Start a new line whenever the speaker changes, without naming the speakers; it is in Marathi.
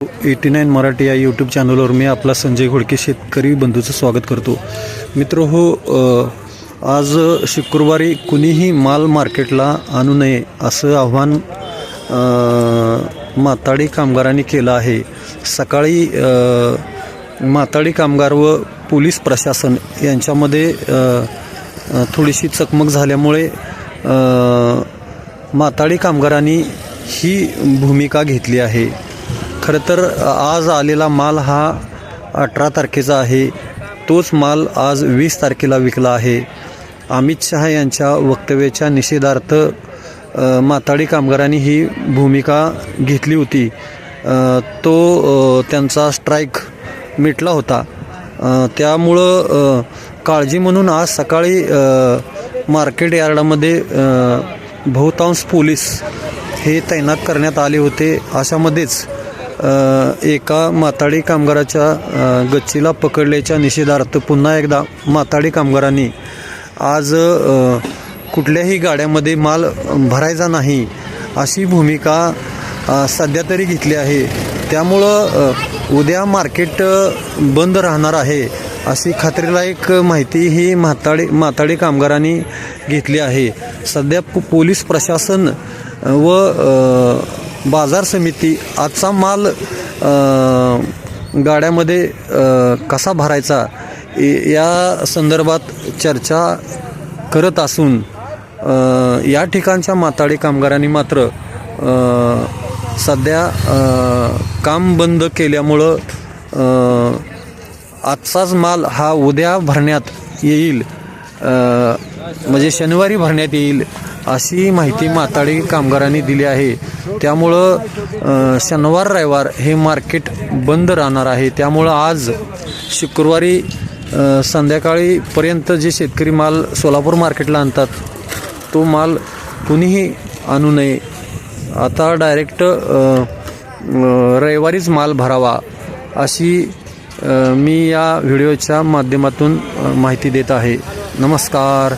एटी नाईन मराठी या यूट्यूब चॅनलवर मी आपला संजय घोडके शेतकरी बंधूचं स्वागत करतो. मित्र हो आज शुक्रवारी कुणीही माल मार्केटला आणू नये असं आव्हान माताडी कामगारांनी केलं आहे. सकाळी माताडी कामगार व पोलीस प्रशासन यांच्यामध्ये थोडीशी चकमक झाल्यामुळे माताडी कामगारांनी ही भूमिका घेतली आहे. खरं तर आज आलेला माल हा अठरा तारखेचा आहे. तोच माल आज वीस तारखेला विकला आहे. अमित शहा यांच्या वक्तव्याच्या निषेधार्थ माताडी कामगारांनी ही भूमिका घेतली होती. तो त्यांचा स्ट्राईक मिटला होता. त्यामुळं काळजी म्हणून आज सकाळी मार्केट यार्डामध्ये बहुतांश पोलीस हे तैनात करण्यात आले होते. अशामध्येच एका माताडी कामगाराच्या गच्चीला पकडल्याच्या निषेधार्थ पुन्हा एकदा माताडी कामगारांनी आज कुठल्याही गाड्यामध्ये माल भरायचा नाही अशी भूमिका सध्या तरी घेतली आहे. त्यामुळं उद्या मार्केट बंद राहणार आहे अशी खात्रीलायक माहिती ही म्हाताडी माताडी कामगारांनी घेतली आहे. सध्या पोलीस प्रशासन व बाजार समिती आजचा माल गाड्यामध्ये कसा भरायचा? या संदर्भात चर्चा करत असून या ठिकाणच्या माताडी कामगारांनी मात्र सध्या काम बंद केल्यामुळं आजचाच माल हा उद्या भरण्यात येईल. म्हणजे शनिवारी भरण्यात येईल. अशी माहिती माताडी कामगारांनी दिली आहे. त्यामुळं शनिवार रविवार हे मार्केट बंद राहणार आहे. त्यामुळं आज शुक्रवारी संध्याकाळीपर्यंत जे शेतकरी माल सोलापूर मार्केटला आणतात तो माल कुणीही आणू नये. आता डायरेक्ट रविवारीच माल भरावा अशी मी या व्हिडिओच्या माध्यमातून माहिती देत आहे. नमस्कार.